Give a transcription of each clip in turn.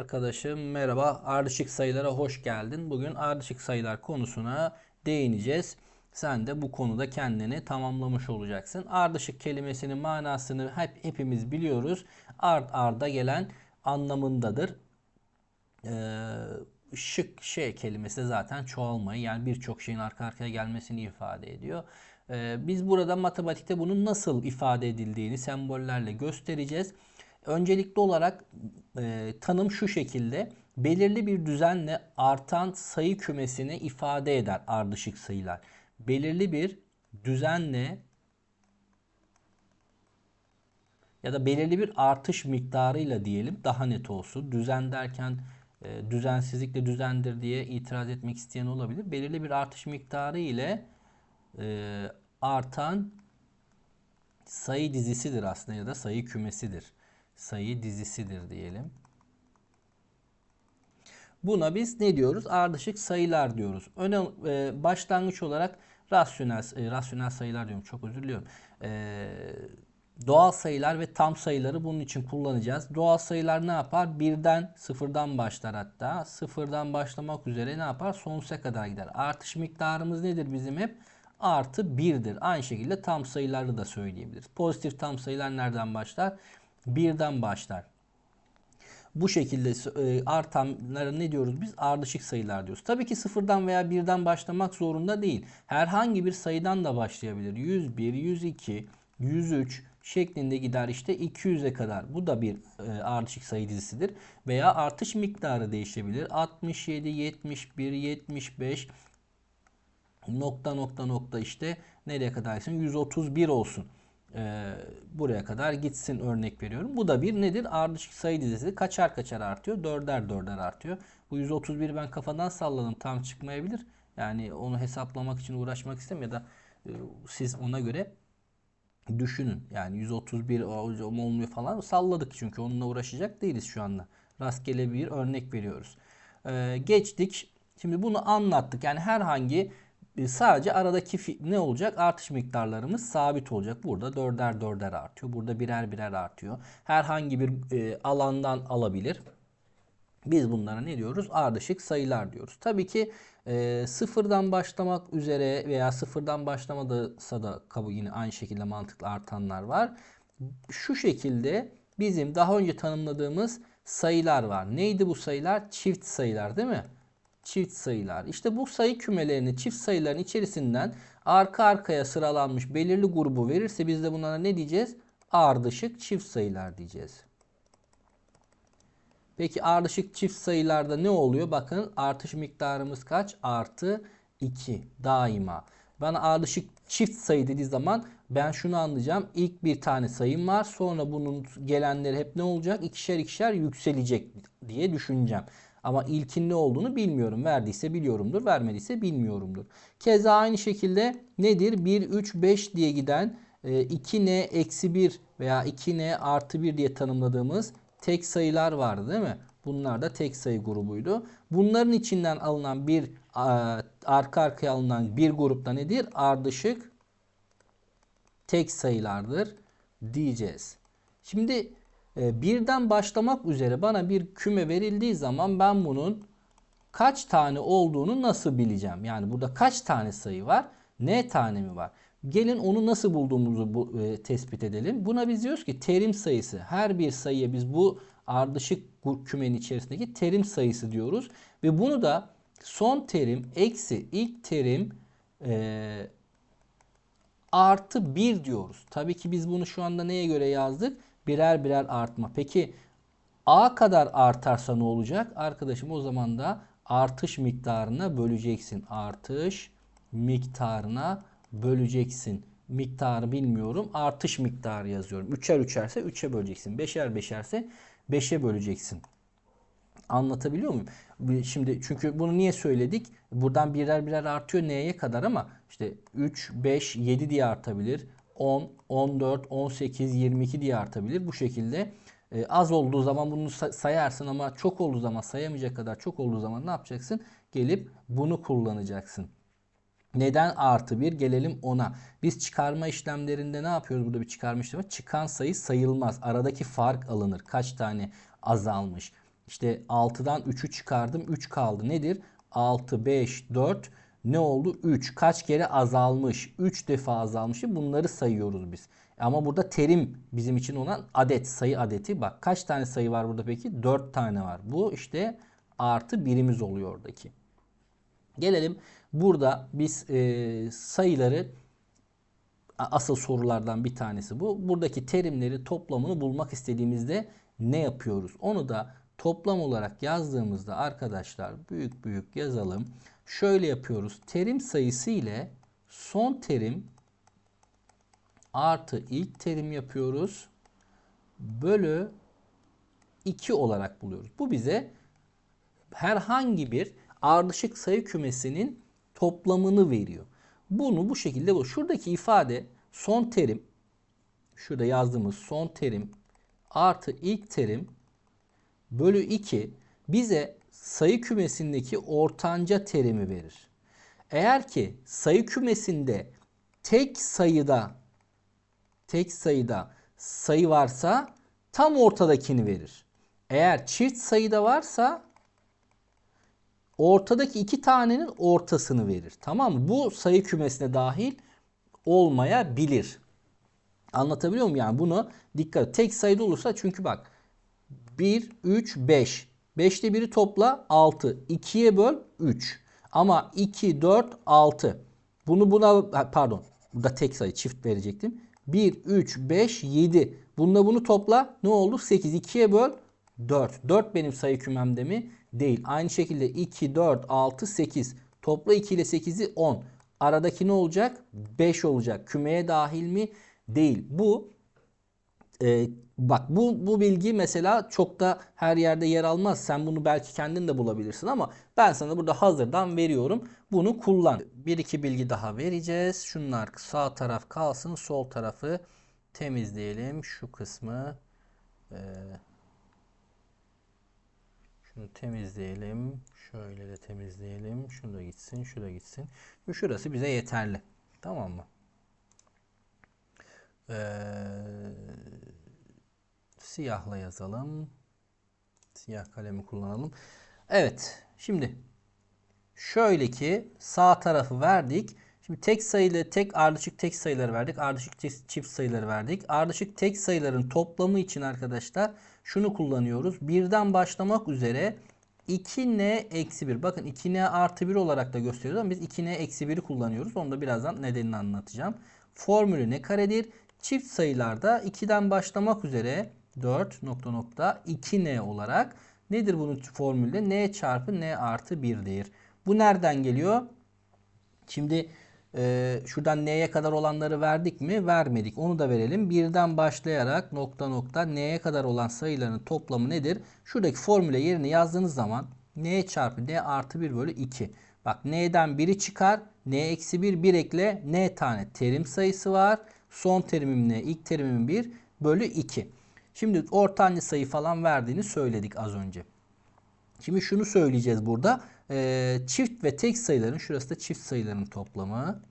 Arkadaşım merhaba. Ardışık sayılara hoş geldin. Bugün ardışık sayılar konusuna değineceğiz. Sen de bu konuda kendini tamamlamış olacaksın. Ardışık kelimesinin manasını hep hepimiz biliyoruz. Ard arda gelen anlamındadır. Ee, şık şey kelimesi de zaten çoğalmayı yani birçok şeyin arka arkaya gelmesini ifade ediyor. Ee, biz burada matematikte bunun nasıl ifade edildiğini sembollerle göstereceğiz. Öncelikli olarak e, tanım şu şekilde. Belirli bir düzenle artan sayı kümesini ifade eder ardışık sayılar. Belirli bir düzenle ya da belirli bir artış miktarıyla diyelim daha net olsun. Düzen derken e, düzensizlikle düzendir diye itiraz etmek isteyen olabilir. Belirli bir artış miktarı ile e, artan sayı dizisidir aslında ya da sayı kümesidir sayı dizisidir diyelim. Buna biz ne diyoruz? Ardışık sayılar diyoruz. Öne, e, başlangıç olarak rasyonel e, rasyonel sayılar diyorum. Çok özür diliyorum. E, doğal sayılar ve tam sayıları bunun için kullanacağız. Doğal sayılar ne yapar? Birden, sıfırdan başlar hatta. Sıfırdan başlamak üzere ne yapar? Sonsuza kadar gider. Artış miktarımız nedir bizim hep? Artı birdir. Aynı şekilde tam sayıları da söyleyebiliriz. Pozitif tam sayılar nereden başlar? Birden başlar. Bu şekilde e, artanlara ne diyoruz biz? Ardışık sayılar diyoruz. Tabii ki sıfırdan veya birden başlamak zorunda değil. Herhangi bir sayıdan da başlayabilir. 101, 102, 103 şeklinde gider işte 200'e kadar. Bu da bir e, ardışık sayı dizisidir. Veya artış miktarı değişebilir. 67, 71, 75 nokta nokta nokta işte nereye kadarsın? 131 olsun e, buraya kadar gitsin örnek veriyorum. Bu da bir nedir? Ardışık sayı dizisi kaçar kaçar artıyor. Dörder dörder artıyor. Bu 131 ben kafadan salladım. Tam çıkmayabilir. Yani onu hesaplamak için uğraşmak istemiyorum ya da e, siz ona göre düşünün. Yani 131 olmuyor falan salladık çünkü onunla uğraşacak değiliz şu anda. Rastgele bir örnek veriyoruz. Ee, geçtik. Şimdi bunu anlattık. Yani herhangi e, sadece aradaki ne olacak? Artış miktarlarımız sabit olacak. Burada dörder dörder artıyor. Burada birer birer artıyor. Herhangi bir e, alandan alabilir. Biz bunlara ne diyoruz? Ardışık sayılar diyoruz. Tabii ki e, sıfırdan başlamak üzere veya sıfırdan başlamadıysa da kabul yine aynı şekilde mantıklı artanlar var. Şu şekilde bizim daha önce tanımladığımız sayılar var. Neydi bu sayılar? Çift sayılar değil mi? Çift sayılar. İşte bu sayı kümelerini çift sayıların içerisinden arka arkaya sıralanmış belirli grubu verirse biz de bunlara ne diyeceğiz? Ardışık çift sayılar diyeceğiz. Peki ardışık çift sayılarda ne oluyor? Bakın artış miktarımız kaç? Artı 2 daima. Bana ardışık çift sayı dediği zaman ben şunu anlayacağım. İlk bir tane sayım var. Sonra bunun gelenleri hep ne olacak? İkişer ikişer yükselecek diye düşüneceğim. Ama ilkin ne olduğunu bilmiyorum. Verdiyse biliyorumdur, vermediyse bilmiyorumdur. Keza aynı şekilde nedir? 1, 3, 5 diye giden 2n e, eksi 1 veya 2n artı 1 diye tanımladığımız tek sayılar vardı değil mi? Bunlar da tek sayı grubuydu. Bunların içinden alınan bir arka arkaya alınan bir grupta nedir? Ardışık tek sayılardır diyeceğiz. Şimdi birden başlamak üzere bana bir küme verildiği zaman ben bunun kaç tane olduğunu nasıl bileceğim? Yani burada kaç tane sayı var? Ne tane mi var? Gelin onu nasıl bulduğumuzu bu, e, tespit edelim. Buna biz diyoruz ki terim sayısı. Her bir sayıya biz bu ardışık kümenin içerisindeki terim sayısı diyoruz. Ve bunu da son terim eksi ilk terim e, artı 1 diyoruz. Tabii ki biz bunu şu anda neye göre yazdık? Birer birer artma. Peki A kadar artarsa ne olacak? Arkadaşım o zaman da artış miktarına böleceksin. Artış miktarına böleceksin. Miktarı bilmiyorum. Artış miktarı yazıyorum. Üçer üçerse üçe böleceksin. Beşer beşerse beşe böleceksin. Anlatabiliyor muyum? Şimdi çünkü bunu niye söyledik? Buradan birer birer artıyor neye kadar ama işte 3, 5, 7 diye artabilir. 10, 14, 18, 22 diye artabilir. Bu şekilde e, az olduğu zaman bunu sayarsın ama çok olduğu zaman sayamayacak kadar çok olduğu zaman ne yapacaksın? Gelip bunu kullanacaksın. Neden artı bir? Gelelim ona. Biz çıkarma işlemlerinde ne yapıyoruz? Burada bir çıkarma işlemi. Çıkan sayı sayılmaz. Aradaki fark alınır. Kaç tane azalmış. İşte 6'dan 3'ü çıkardım. 3 kaldı. Nedir? 6, 5, 4 ne oldu? 3. Kaç kere azalmış? 3 defa azalmış. Bunları sayıyoruz biz. Ama burada terim bizim için olan adet, sayı adeti. Bak kaç tane sayı var burada peki? 4 tane var. Bu işte artı birimiz oluyor oradaki. Gelelim burada biz e, sayıları asıl sorulardan bir tanesi bu. Buradaki terimleri toplamını bulmak istediğimizde ne yapıyoruz? Onu da toplam olarak yazdığımızda arkadaşlar büyük büyük yazalım. Şöyle yapıyoruz. Terim sayısı ile son terim artı ilk terim yapıyoruz. Bölü 2 olarak buluyoruz. Bu bize herhangi bir ardışık sayı kümesinin toplamını veriyor. Bunu bu şekilde bu. Şuradaki ifade son terim şurada yazdığımız son terim artı ilk terim bölü 2 bize sayı kümesindeki ortanca terimi verir. Eğer ki sayı kümesinde tek sayıda tek sayıda sayı varsa tam ortadakini verir. Eğer çift sayıda varsa ortadaki iki tanenin ortasını verir. Tamam mı? Bu sayı kümesine dahil olmayabilir. Anlatabiliyor muyum? Yani bunu dikkat. Tek sayıda olursa çünkü bak 1, 3, 5. 5'te 1'i topla 6. 2'ye böl 3. Ama 2, 4, 6. Bunu buna pardon. Burada tek sayı çift verecektim. 1, 3, 5, 7. Bununla bunu topla. Ne oldu? 8. 2'ye böl 4. 4 benim sayı kümemde mi? Değil. Aynı şekilde 2, 4, 6, 8. Topla 2 ile 8'i 10. Aradaki ne olacak? 5 olacak. Kümeye dahil mi? Değil. Bu e, bak bu bu bilgi mesela çok da her yerde yer almaz. Sen bunu belki kendin de bulabilirsin ama ben sana burada hazırdan veriyorum. Bunu kullan. Bir iki bilgi daha vereceğiz. Şunlar sağ taraf kalsın. Sol tarafı temizleyelim. Şu kısmı e, şunu temizleyelim. Şöyle de temizleyelim. Şunu da gitsin. Şu da gitsin. Şurası bize yeterli. Tamam mı? Ee, siyahla yazalım. Siyah kalemi kullanalım. Evet. Şimdi şöyle ki sağ tarafı verdik. Şimdi tek sayılı tek ardışık tek sayıları verdik. Ardışık çift sayıları verdik. Ardışık tek sayıların toplamı için arkadaşlar şunu kullanıyoruz. Birden başlamak üzere 2n eksi 1. Bakın 2n artı 1 olarak da gösteriyoruz ama biz 2n eksi 1'i kullanıyoruz. Onu da birazdan nedenini anlatacağım. Formülü ne karedir? Çift sayılarda 2'den başlamak üzere 4 nokta nokta 2n olarak nedir bunun formülde? n çarpı n artı 1'dir. Bu nereden geliyor? Şimdi e, şuradan n'ye kadar olanları verdik mi? Vermedik. Onu da verelim. Birden başlayarak nokta nokta n'ye kadar olan sayıların toplamı nedir? Şuradaki formüle yerine yazdığınız zaman n çarpı n artı 1 bölü 2. Bak n'den 1'i çıkar. n eksi 1 1 ekle. n tane terim sayısı var. Son terimim ne? İlk terimim 1 bölü 2. Şimdi ortanca sayı falan verdiğini söyledik az önce. Şimdi şunu söyleyeceğiz burada. Ee, çift ve tek sayıların, şurası da çift sayıların toplamı.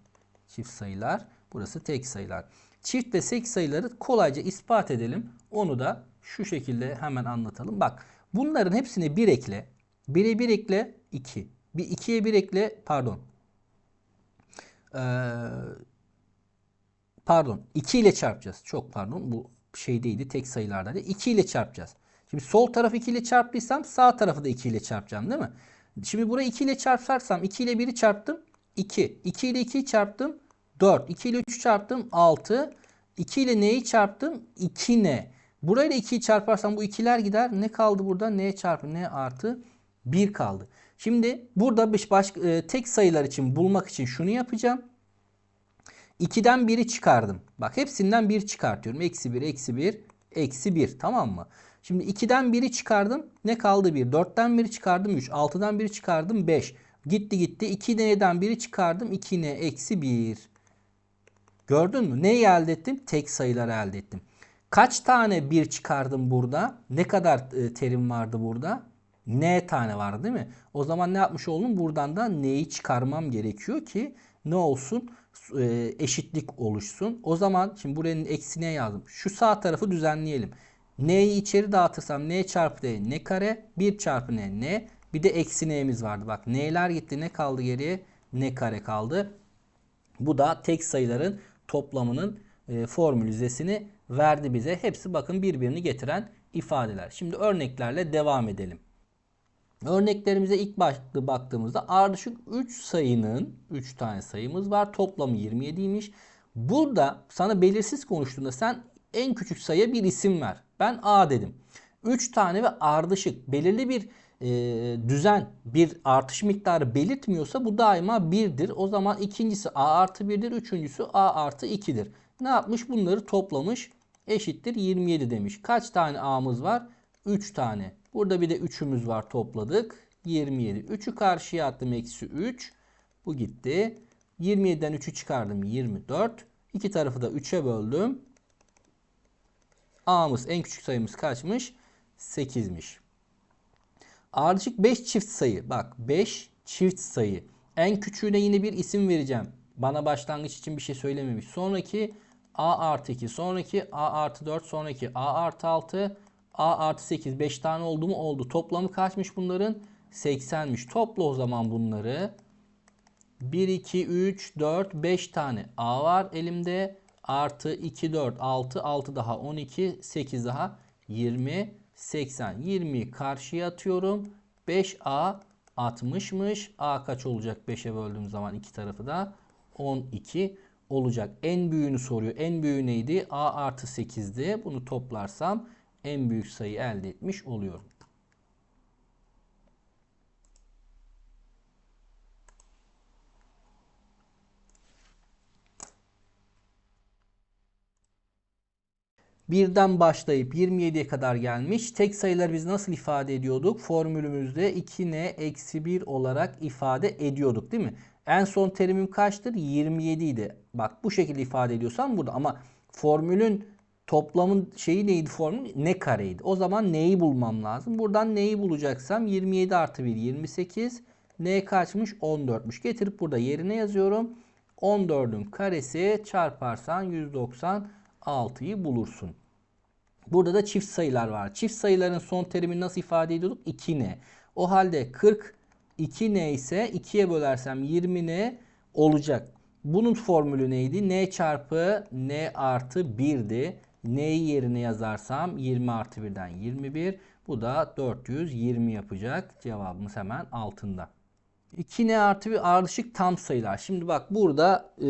Çift sayılar. Burası tek sayılar. Çift ve tek sayıları kolayca ispat edelim. Onu da şu şekilde hemen anlatalım. Bak bunların hepsine 1 ekle. 1'e 1 ekle 2. Bir 2'ye 1 ekle pardon. Ee, pardon 2 ile çarpacağız. Çok pardon bu şeydeydi tek sayılardaydı. 2 ile çarpacağız. Şimdi sol tarafı 2 ile çarptıysam sağ tarafı da 2 ile çarpacağım değil mi? Şimdi burayı 2 ile çarparsam 2 ile 1'i çarptım 2. 2 ile 2'yi çarptım 4. 2 ile 3'ü çarptım 6. 2 ile neyi çarptım? 2 ne? Burayla 2'yi çarparsam bu 2'ler gider. Ne kaldı burada? n çarpı n artı 1 kaldı. Şimdi burada başka, e, tek sayılar için bulmak için şunu yapacağım. 2'den 1'i çıkardım. Bak hepsinden 1 çıkartıyorum. Eksi 1, eksi 1, eksi 1. Tamam mı? Şimdi 2'den 1'i çıkardım. Ne kaldı 1? 4'ten 1'i çıkardım 3. 6'dan 1'i çıkardım 5. Gitti gitti. 2n'den 1'i çıkardım. 2n eksi 1. Gördün mü? Neyi elde ettim? Tek sayıları elde ettim. Kaç tane 1 çıkardım burada? Ne kadar e, terim vardı burada? N tane vardı değil mi? O zaman ne yapmış oldum? Buradan da n'yi çıkarmam gerekiyor ki ne olsun? E, eşitlik oluşsun. O zaman şimdi buranın eksine yazdım. Şu sağ tarafı düzenleyelim. N'yi içeri dağıtırsam N çarpı D N kare 1 çarpı N N bir de eksi N'miz vardı. Bak N'ler gitti ne kaldı geriye? N kare kaldı. Bu da tek sayıların toplamının e, formülizesini verdi bize. Hepsi bakın birbirini getiren ifadeler. Şimdi örneklerle devam edelim. Örneklerimize ilk başta baktığımızda ardışık 3 sayının 3 tane sayımız var. Toplamı 27'ymiş. Burada sana belirsiz konuştuğunda sen en küçük sayıya bir isim ver. Ben A dedim. 3 tane ve ardışık belirli bir e, düzen bir artış miktarı belirtmiyorsa bu daima 1'dir. O zaman ikincisi A artı 1'dir. Üçüncüsü A artı 2'dir. Ne yapmış? Bunları toplamış. Eşittir 27 demiş. Kaç tane A'mız var? 3 tane. Burada bir de 3'ümüz var topladık. 27. 3'ü karşıya attım. Eksi 3. Bu gitti. 27'den 3'ü çıkardım. 24. İki tarafı da 3'e böldüm. A'mız en küçük sayımız kaçmış? 8'miş. Ardışık 5 çift sayı. Bak 5 çift sayı. En küçüğüne yine bir isim vereceğim. Bana başlangıç için bir şey söylememiş. Sonraki A artı 2. Sonraki A artı 4. Sonraki A artı 6. A artı 8. 5 tane oldu mu? Oldu. Toplamı kaçmış bunların? 80'miş. Topla o zaman bunları. 1, 2, 3, 4, 5 tane A var elimde. Artı 2, 4, 6, 6 daha 12, 8 daha 20, 80. 20'yi karşıya atıyorum. 5A 60'mış. A kaç olacak 5'e böldüğüm zaman iki tarafı da 12 olacak. En büyüğünü soruyor. En büyüğü neydi? A artı 8'di. Bunu toplarsam en büyük sayı elde etmiş oluyorum. Birden başlayıp 27'ye kadar gelmiş. Tek sayıları biz nasıl ifade ediyorduk? Formülümüzde 2n eksi 1 olarak ifade ediyorduk değil mi? En son terimim kaçtır? 27 idi. Bak bu şekilde ifade ediyorsam burada ama formülün toplamın şeyi neydi formül? Ne kareydi. O zaman neyi bulmam lazım? Buradan neyi bulacaksam 27 artı 1 28. N kaçmış? 14'müş. Getirip burada yerine yazıyorum. 14'ün karesi çarparsan 196'yı bulursun. Burada da çift sayılar var. Çift sayıların son terimini nasıl ifade ediyorduk? 2n. O halde 40 2n ise 2'ye bölersem 20n olacak. Bunun formülü neydi? n çarpı n artı 1'di. N'yi yerine yazarsam 20 artı 1'den 21. Bu da 420 yapacak. Cevabımız hemen altında. 2n artı bir ardışık tam sayılar. Şimdi bak burada e,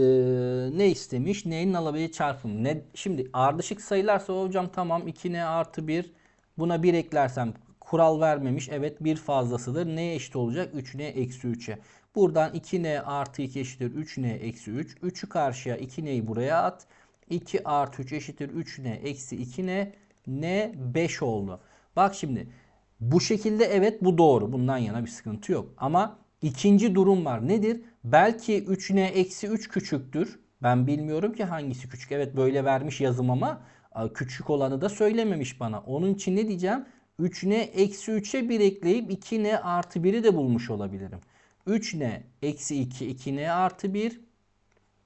ne istemiş? N'nin alabileceği çarpım. Ne, şimdi ardışık sayılarsa hocam tamam 2n artı 1 buna 1 eklersem kural vermemiş. Evet bir fazlasıdır. Neye eşit olacak? 3n eksi 3'e. Buradan 2n artı 2 eşittir 3n eksi 3. 3'ü karşıya 2n'yi buraya at. 2 artı 3 eşittir 3n eksi 2n. n 5 oldu. Bak şimdi bu şekilde evet bu doğru. Bundan yana bir sıkıntı yok. Ama ikinci durum var. Nedir? Belki 3n eksi 3 küçüktür. Ben bilmiyorum ki hangisi küçük. Evet böyle vermiş yazım ama küçük olanı da söylememiş bana. Onun için ne diyeceğim? 3n eksi 3'e 1 ekleyip 2n artı 1'i de bulmuş olabilirim. 3n eksi 2 2n artı 1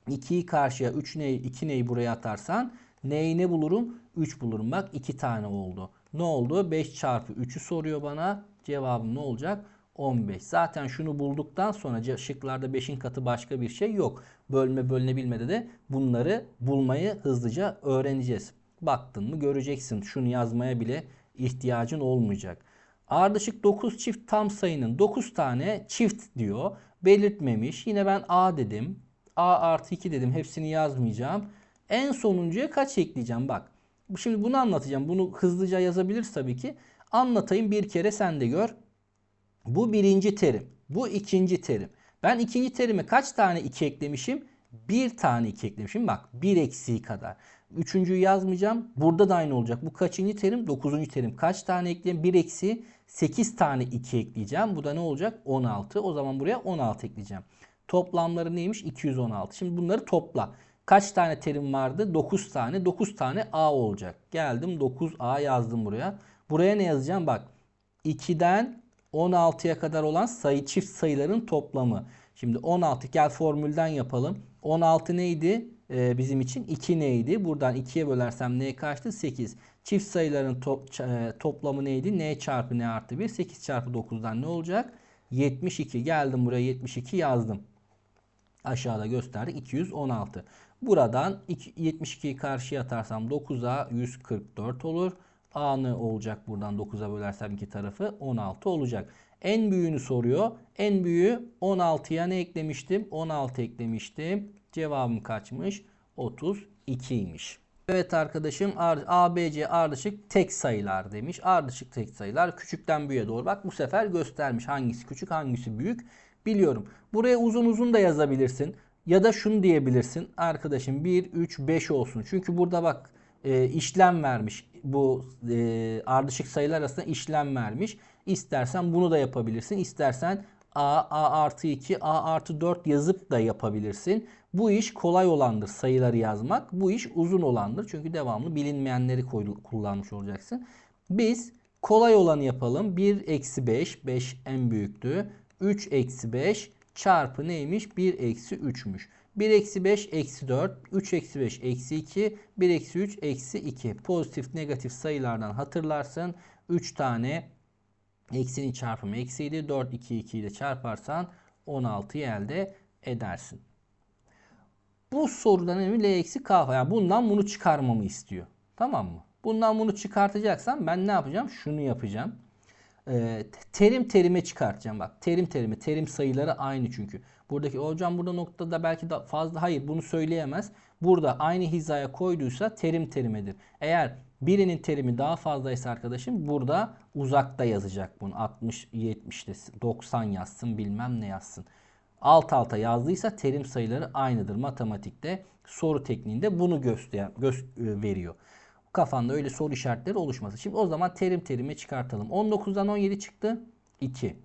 2'yi karşıya 3n'yi 2n'yi buraya atarsan n'yi ne bulurum? 3 bulurum. Bak 2 tane oldu. Ne oldu? 5 çarpı 3'ü soruyor bana. Cevabım ne olacak? 15. Zaten şunu bulduktan sonra şıklarda 5'in katı başka bir şey yok. Bölme bölünebilmede de bunları bulmayı hızlıca öğreneceğiz. Baktın mı göreceksin. Şunu yazmaya bile ihtiyacın olmayacak. Ardışık 9 çift tam sayının 9 tane çift diyor. Belirtmemiş. Yine ben A dedim. A artı 2 dedim. Hepsini yazmayacağım. En sonuncuya kaç ekleyeceğim? Bak. Şimdi bunu anlatacağım. Bunu hızlıca yazabiliriz tabii ki. Anlatayım bir kere sen de gör. Bu birinci terim. Bu ikinci terim. Ben ikinci terime kaç tane 2 eklemişim? Bir tane 2 eklemişim. Bak bir eksiği kadar. Üçüncüyü yazmayacağım. Burada da aynı olacak. Bu kaçıncı terim? Dokuzuncu terim. Kaç tane ekleyeyim? Bir eksi 8 tane 2 ekleyeceğim. Bu da ne olacak? 16. O zaman buraya 16 ekleyeceğim. Toplamları neymiş? 216. Şimdi bunları topla. Kaç tane terim vardı? 9 tane. 9 tane A olacak. Geldim 9A yazdım buraya. Buraya ne yazacağım? Bak 2'den 16'ya kadar olan sayı çift sayıların toplamı. Şimdi 16 gel formülden yapalım. 16 neydi? Ee, bizim için 2 neydi? Buradan 2'ye bölersem ne kaçtı? 8. Çift sayıların to- e, toplamı neydi? n çarpı n artı 1. 8 çarpı 9'dan ne olacak? 72. Geldim buraya 72 yazdım. Aşağıda gösterdik 216. Buradan iki- 72'yi karşıya atarsam 9'a 144 olur. A ne olacak buradan 9'a bölersem iki tarafı 16 olacak. En büyüğünü soruyor. En büyüğü 16'ya ne eklemiştim? 16 eklemiştim. Cevabım kaçmış? 32'ymiş. Evet arkadaşım ar- ABC ardışık tek sayılar demiş. Ardışık tek sayılar küçükten büyüğe doğru. Bak bu sefer göstermiş hangisi küçük hangisi büyük biliyorum. Buraya uzun uzun da yazabilirsin. Ya da şunu diyebilirsin. Arkadaşım 1, 3, 5 olsun. Çünkü burada bak e, işlem vermiş. Bu e, ardışık sayılar arasında işlem vermiş. İstersen bunu da yapabilirsin. İstersen A, A artı 2, A artı 4 yazıp da yapabilirsin. Bu iş kolay olandır sayıları yazmak. Bu iş uzun olandır. Çünkü devamlı bilinmeyenleri kullanmış olacaksın. Biz kolay olanı yapalım. 1 eksi 5, 5 en büyüktü. 3 eksi 5 çarpı neymiş? 1 eksi 3'müş. 1 eksi 5 eksi 4, 3 eksi 5 eksi 2, 1 eksi 3 eksi 2. Pozitif negatif sayılardan hatırlarsın. 3 tane eksinin çarpımı eksiydi. 4, 2, 2 ile çarparsan 16'yı elde edersin. Bu sorudan önemli L eksi K. Yani bundan bunu çıkarmamı istiyor. Tamam mı? Bundan bunu çıkartacaksam ben ne yapacağım? Şunu yapacağım. Ee, terim terime çıkartacağım. Bak terim terime. Terim sayıları aynı çünkü. Buradaki hocam burada noktada belki de fazla hayır bunu söyleyemez. Burada aynı hizaya koyduysa terim terimedir. Eğer birinin terimi daha fazlaysa arkadaşım burada uzakta yazacak bunu. 60, 70, 90 yazsın bilmem ne yazsın. Alt alta yazdıysa terim sayıları aynıdır. Matematikte soru tekniğinde bunu göster göz, veriyor. Kafanda öyle soru işaretleri oluşmasın. Şimdi o zaman terim terimi çıkartalım. 19'dan 17 çıktı 2.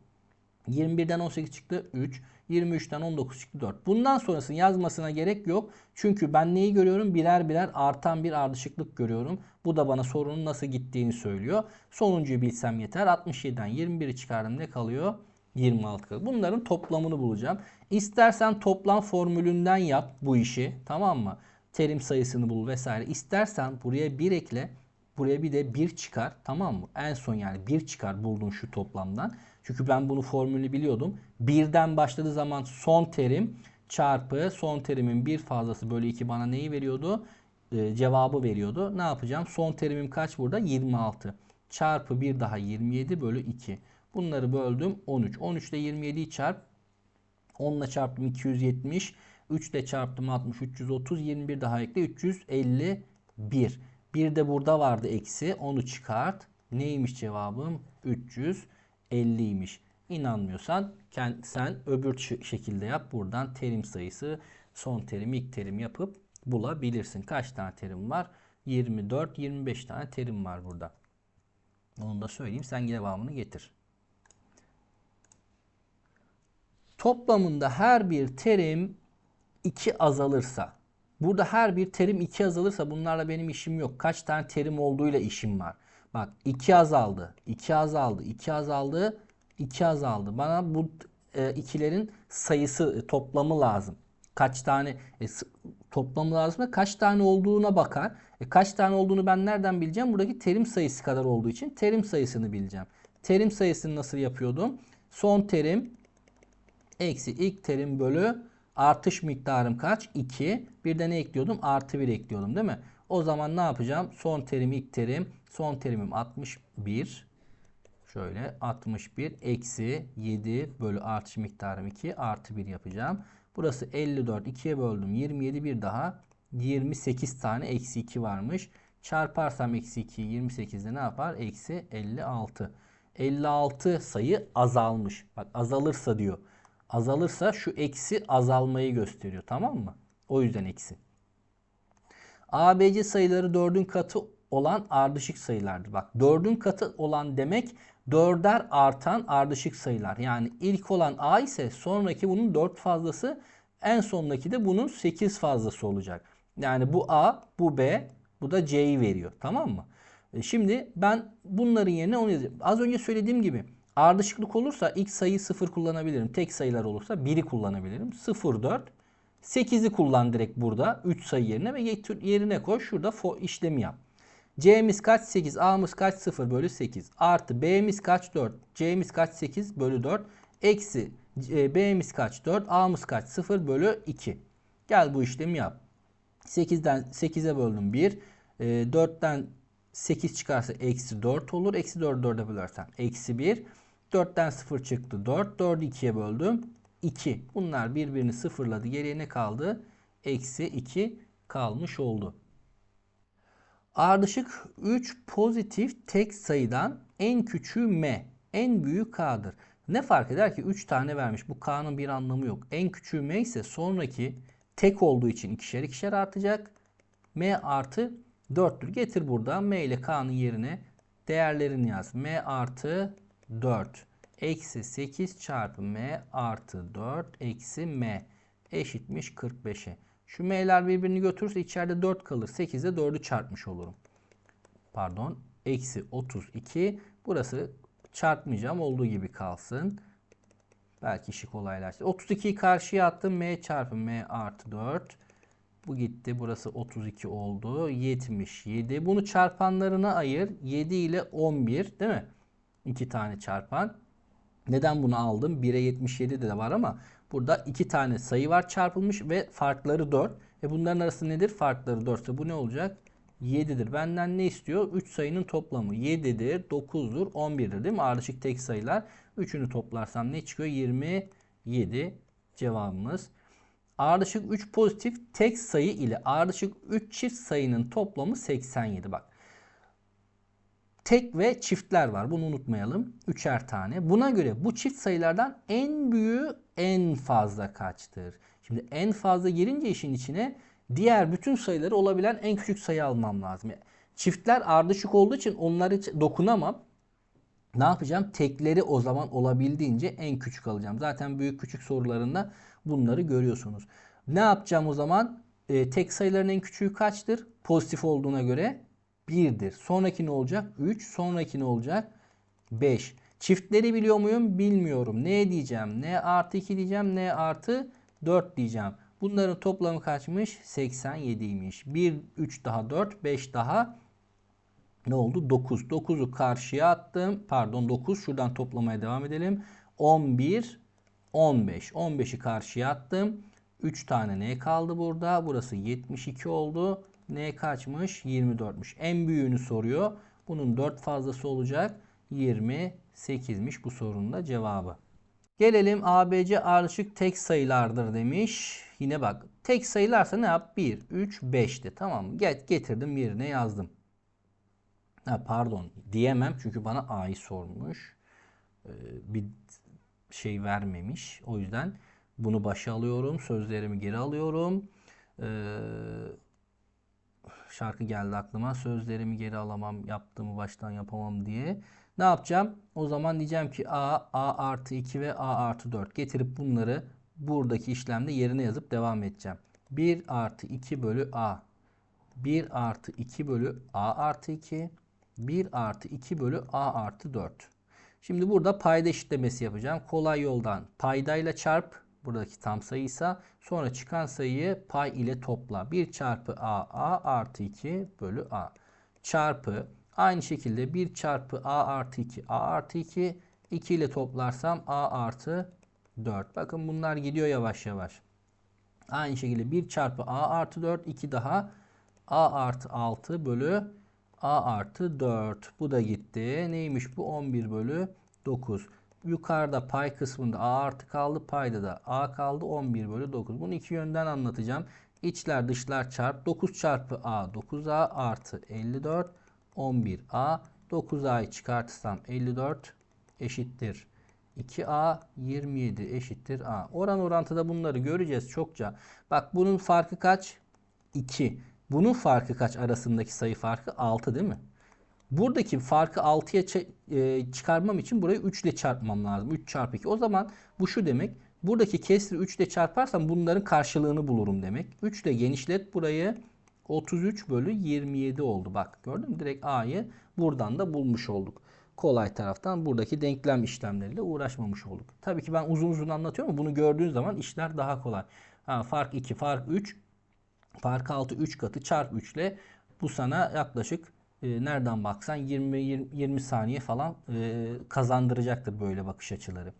21'den 18 çıktı 3. 23'ten 19 çıktı 4. Bundan sonrasını yazmasına gerek yok. Çünkü ben neyi görüyorum? Birer birer artan bir ardışıklık görüyorum. Bu da bana sorunun nasıl gittiğini söylüyor. Sonuncuyu bilsem yeter. 67'den 21'i çıkardım ne kalıyor? 26 kalıyor. Bunların toplamını bulacağım. İstersen toplam formülünden yap bu işi. Tamam mı? Terim sayısını bul vesaire. İstersen buraya 1 ekle. Buraya bir de 1 çıkar. Tamam mı? En son yani 1 çıkar buldun şu toplamdan. Çünkü ben bunu formülü biliyordum. Birden başladığı zaman son terim çarpı son terimin bir fazlası bölü 2 bana neyi veriyordu? Ee, cevabı veriyordu. Ne yapacağım? Son terimim kaç burada? 26. Çarpı bir daha 27 bölü 2. Bunları böldüm 13. 13 ile 27'yi çarp. 10 ile çarptım 270. 3 ile çarptım 60. 330. 21 daha ekle 351. Bir de burada vardı eksi. Onu çıkart. Neymiş cevabım? 350'ymiş. İnanmıyorsan sen öbür şekilde yap. Buradan terim sayısı son terim ilk terim yapıp bulabilirsin. Kaç tane terim var? 24, 25 tane terim var burada. Onu da söyleyeyim. Sen devamını getir. Toplamında her bir terim 2 azalırsa burada her bir terim 2 azalırsa bunlarla benim işim yok. Kaç tane terim olduğuyla işim var. Bak 2 azaldı, 2 azaldı, 2 azaldı, 2 azaldı. Bana bu e, ikilerin sayısı e, toplamı lazım. Kaç tane e, toplamı lazım ve kaç tane olduğuna bakar. E, kaç tane olduğunu ben nereden bileceğim? Buradaki terim sayısı kadar olduğu için terim sayısını bileceğim. Terim sayısını nasıl yapıyordum? Son terim eksi ilk terim bölü artış miktarım kaç? 2. Bir de ne ekliyordum? Artı 1 ekliyordum değil mi? O zaman ne yapacağım? Son terim ilk terim. Son terimim 61. Şöyle 61 eksi 7 bölü artış miktarım 2 artı 1 yapacağım. Burası 54 2'ye böldüm 27 bir daha 28 tane eksi 2 varmış. Çarparsam eksi 2'yi 28'de ne yapar? Eksi 56. 56 sayı azalmış. Bak azalırsa diyor. Azalırsa şu eksi azalmayı gösteriyor. Tamam mı? O yüzden eksi. ABC sayıları 4'ün katı olan ardışık sayılardır. Bak 4'ün katı olan demek 4'er artan ardışık sayılar. Yani ilk olan A ise sonraki bunun 4 fazlası en sondaki de bunun 8 fazlası olacak. Yani bu A, bu B, bu da C'yi veriyor. Tamam mı? E şimdi ben bunların yerine onu yazayım. Az önce söylediğim gibi ardışıklık olursa ilk sayıyı 0 kullanabilirim. Tek sayılar olursa 1'i kullanabilirim. 0, 4, 8'i kullan direkt burada 3 sayı yerine ve yerine koy. Şurada for işlemi yap. C'miz kaç? 8. A'mız kaç? 0 bölü 8. Artı B'miz kaç? 4. C'miz kaç? 8 bölü 4. Eksi e, B'miz kaç? 4. A'mız kaç? 0 bölü 2. Gel bu işlemi yap. 8'den 8'e böldüm 1. E, 4'ten 8 çıkarsa eksi 4 olur. Eksi 4'ü 4'e bölersem eksi 1. 4'ten 0 çıktı 4. 4'ü 2'ye böldüm. 2. Bunlar birbirini sıfırladı. Geriye ne kaldı? Eksi 2 kalmış oldu. Ardışık 3 pozitif tek sayıdan en küçüğü m, en büyüğü k'dır. Ne fark eder ki 3 tane vermiş. Bu k'nın bir anlamı yok. En küçüğü m ise sonraki tek olduğu için ikişer ikişer artacak. m artı 4'tür. Getir burada m ile k'nın yerine değerlerini yaz. m artı 4 eksi 8 çarpı m artı 4 eksi m eşitmiş 45'e. Şu m'ler birbirini götürürse içeride 4 kalır. 8'e 4'ü çarpmış olurum. Pardon. Eksi 32. Burası çarpmayacağım. Olduğu gibi kalsın. Belki işi kolaylaştır. 32'yi karşıya attım. m çarpı m artı 4. Bu gitti. Burası 32 oldu. 77. Bunu çarpanlarına ayır. 7 ile 11 değil mi? 2 tane çarpan. Neden bunu aldım? 1'e 77 de var ama burada 2 tane sayı var çarpılmış ve farkları 4. E bunların arası nedir? Farkları 4 ise bu ne olacak? 7'dir. Benden ne istiyor? 3 sayının toplamı 7'dir, 9'dur, 11'dir değil mi? Ardışık tek sayılar. Üçünü toplarsam ne çıkıyor? 27 cevabımız. Ardışık 3 pozitif tek sayı ile ardışık 3 çift sayının toplamı 87. Bak tek ve çiftler var. Bunu unutmayalım. Üçer tane. Buna göre bu çift sayılardan en büyüğü en fazla kaçtır? Şimdi en fazla girince işin içine diğer bütün sayıları olabilen en küçük sayı almam lazım. Çiftler ardışık olduğu için onları dokunamam. Ne yapacağım? Tekleri o zaman olabildiğince en küçük alacağım. Zaten büyük küçük sorularında bunları görüyorsunuz. Ne yapacağım o zaman? E, tek sayıların en küçüğü kaçtır? Pozitif olduğuna göre 1'dir. Sonraki ne olacak? 3. Sonraki ne olacak? 5. Çiftleri biliyor muyum? Bilmiyorum. Ne diyeceğim? N artı 2 diyeceğim. N artı 4 diyeceğim. Bunların toplamı kaçmış? 87'ymiş. 1, 3 daha 4, 5 daha ne oldu? 9. 9'u karşıya attım. Pardon 9. Şuradan toplamaya devam edelim. 11, 15. 15'i karşıya attım. 3 tane ne kaldı burada? Burası 72 oldu. N kaçmış? 24'müş. En büyüğünü soruyor. Bunun 4 fazlası olacak. 28'miş bu sorunun da cevabı. Gelelim ABC ardışık tek sayılardır demiş. Yine bak tek sayılarsa ne yap? 1, 3, 5'ti tamam mı? Get, getirdim yerine yazdım. Ha, pardon diyemem çünkü bana A'yı sormuş. Ee, bir şey vermemiş. O yüzden bunu başa alıyorum. Sözlerimi geri alıyorum. Ee, şarkı geldi aklıma. Sözlerimi geri alamam, yaptığımı baştan yapamam diye. Ne yapacağım? O zaman diyeceğim ki A, A artı 2 ve A artı 4. Getirip bunları buradaki işlemde yerine yazıp devam edeceğim. 1 artı 2 bölü A. 1 artı 2 bölü A artı 2. 1 artı 2 bölü A artı 4. Şimdi burada payda eşitlemesi yapacağım. Kolay yoldan paydayla çarp buradaki tam sayıysa sonra çıkan sayıyı pay ile topla. 1 çarpı a a artı 2 bölü a çarpı aynı şekilde 1 çarpı a artı 2 a artı 2 2 ile toplarsam a artı 4. Bakın bunlar gidiyor yavaş yavaş. Aynı şekilde 1 çarpı a artı 4 2 daha a artı 6 bölü a artı 4. Bu da gitti. Neymiş bu? 11 bölü 9. Yukarıda pay kısmında a artı kaldı. Payda da a kaldı. 11 bölü 9. Bunu iki yönden anlatacağım. İçler dışlar çarp. 9 çarpı a 9a artı 54. 11a 9a'yı çıkartırsam 54 eşittir. 2a 27 eşittir a. Oran orantıda bunları göreceğiz çokça. Bak bunun farkı kaç? 2. Bunun farkı kaç arasındaki sayı farkı? 6 değil mi? Buradaki farkı 6'ya e, çıkarmam için burayı 3 ile çarpmam lazım. 3 çarpı 2. O zaman bu şu demek. Buradaki kesri 3 ile çarparsam bunların karşılığını bulurum demek. 3 ile genişlet burayı. 33 bölü 27 oldu. Bak gördün mü? Direkt A'yı buradan da bulmuş olduk. Kolay taraftan buradaki denklem işlemleriyle uğraşmamış olduk. Tabii ki ben uzun uzun anlatıyorum ama bunu gördüğün zaman işler daha kolay. Ha, fark 2, fark 3, fark 6 3 katı çarp 3 ile bu sana yaklaşık e, nereden baksan 20 20, 20 saniye falan e, kazandıracaktır böyle bakış açıları.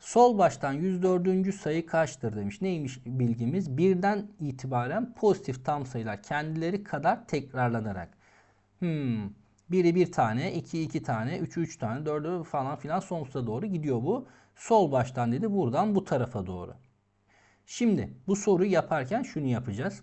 Sol baştan 104. sayı kaçtır demiş. Neymiş bilgimiz? Birden itibaren pozitif tam sayılar kendileri kadar tekrarlanarak. Hmm. Biri bir tane, iki iki tane, üçü üç tane, dördü falan filan sonsuza doğru gidiyor bu. Sol baştan dedi buradan bu tarafa doğru. Şimdi bu soruyu yaparken şunu yapacağız.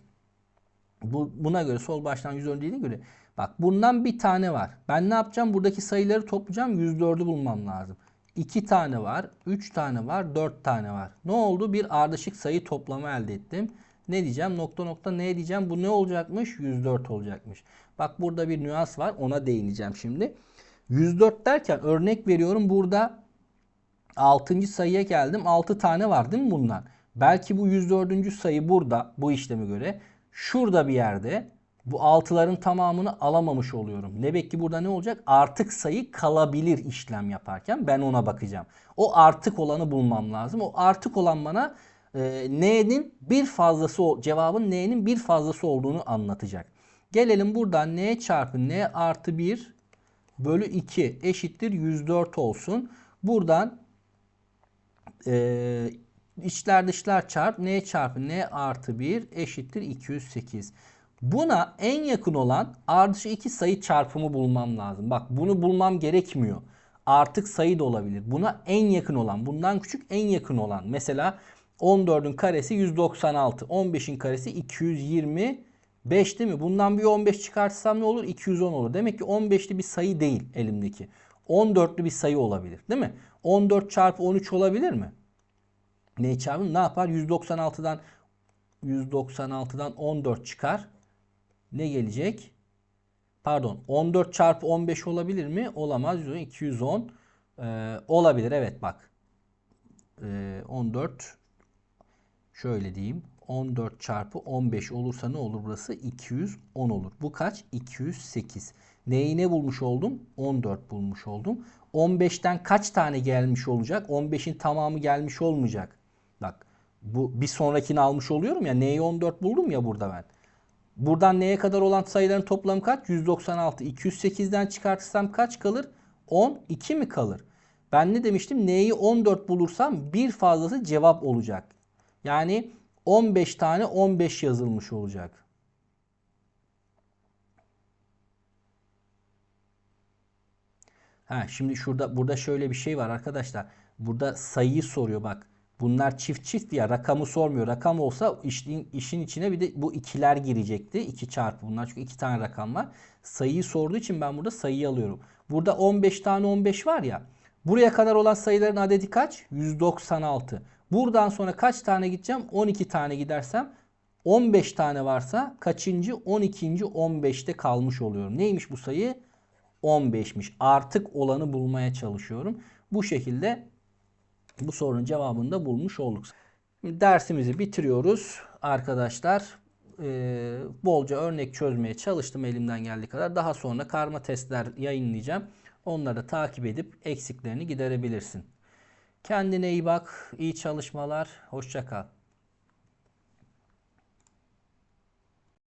Bu, buna göre sol baştan 110 dediğine göre bak bundan bir tane var. Ben ne yapacağım? Buradaki sayıları toplayacağım. 104'ü bulmam lazım. 2 tane var, 3 tane var, 4 tane var. Ne oldu? Bir ardışık sayı toplamı elde ettim. Ne diyeceğim? Nokta nokta ne diyeceğim? Bu ne olacakmış? 104 olacakmış. Bak burada bir nüans var. Ona değineceğim şimdi. 104 derken örnek veriyorum burada 6. sayıya geldim. 6 tane var değil mi bundan? Belki bu 104. sayı burada bu işleme göre. Şurada bir yerde bu 6'ların tamamını alamamış oluyorum. Demek ki burada ne olacak? Artık sayı kalabilir işlem yaparken ben ona bakacağım. O artık olanı bulmam lazım. O artık olan bana e, n'nin bir fazlası cevabın n'nin bir fazlası olduğunu anlatacak. Gelelim buradan n çarpı n artı 1 bölü 2 eşittir 104 olsun. Buradan e, içler dışlar çarp n çarpı n artı 1 eşittir 208. Buna en yakın olan ardışık iki sayı çarpımı bulmam lazım. Bak bunu bulmam gerekmiyor. Artık sayı da olabilir. Buna en yakın olan, bundan küçük en yakın olan. Mesela 14'ün karesi 196, 15'in karesi 225 değil mi? Bundan bir 15 çıkartsam ne olur? 210 olur. Demek ki 15'li bir sayı değil elimdeki. 14'lü bir sayı olabilir değil mi? 14 çarpı 13 olabilir mi? Ne çarpı ne yapar? 196'dan 196'dan 14 çıkar. Ne gelecek? Pardon 14 çarpı 15 olabilir mi? Olamaz. 210 ee, olabilir. Evet bak. Ee, 14 şöyle diyeyim. 14 çarpı 15 olursa ne olur burası? 210 olur. Bu kaç? 208. Neyi ne bulmuş oldum? 14 bulmuş oldum. 15'ten kaç tane gelmiş olacak? 15'in tamamı gelmiş olmayacak. Bak bu bir sonrakini almış oluyorum ya. Neyi 14 buldum ya burada ben. Buradan neye kadar olan sayıların toplamı kaç? 196. 208'den çıkartırsam kaç kalır? 12 mi kalır? Ben ne demiştim? Neyi 14 bulursam bir fazlası cevap olacak. Yani 15 tane 15 yazılmış olacak. Ha, şimdi şurada burada şöyle bir şey var arkadaşlar. Burada sayıyı soruyor bak. Bunlar çift çift ya rakamı sormuyor. Rakam olsa işin, işin içine bir de bu ikiler girecekti. 2 çarpı bunlar çünkü iki tane rakam var. Sayıyı sorduğu için ben burada sayıyı alıyorum. Burada 15 tane 15 var ya. Buraya kadar olan sayıların adedi kaç? 196. Buradan sonra kaç tane gideceğim? 12 tane gidersem 15 tane varsa kaçıncı? 12. 15'te kalmış oluyorum. Neymiş bu sayı? 15'miş. Artık olanı bulmaya çalışıyorum. Bu şekilde bu sorunun cevabını da bulmuş olduk. Dersimizi bitiriyoruz arkadaşlar. Ee, bolca örnek çözmeye çalıştım elimden geldiği kadar. Daha sonra karma testler yayınlayacağım. Onları da takip edip eksiklerini giderebilirsin. Kendine iyi bak, iyi çalışmalar, hoşça kal.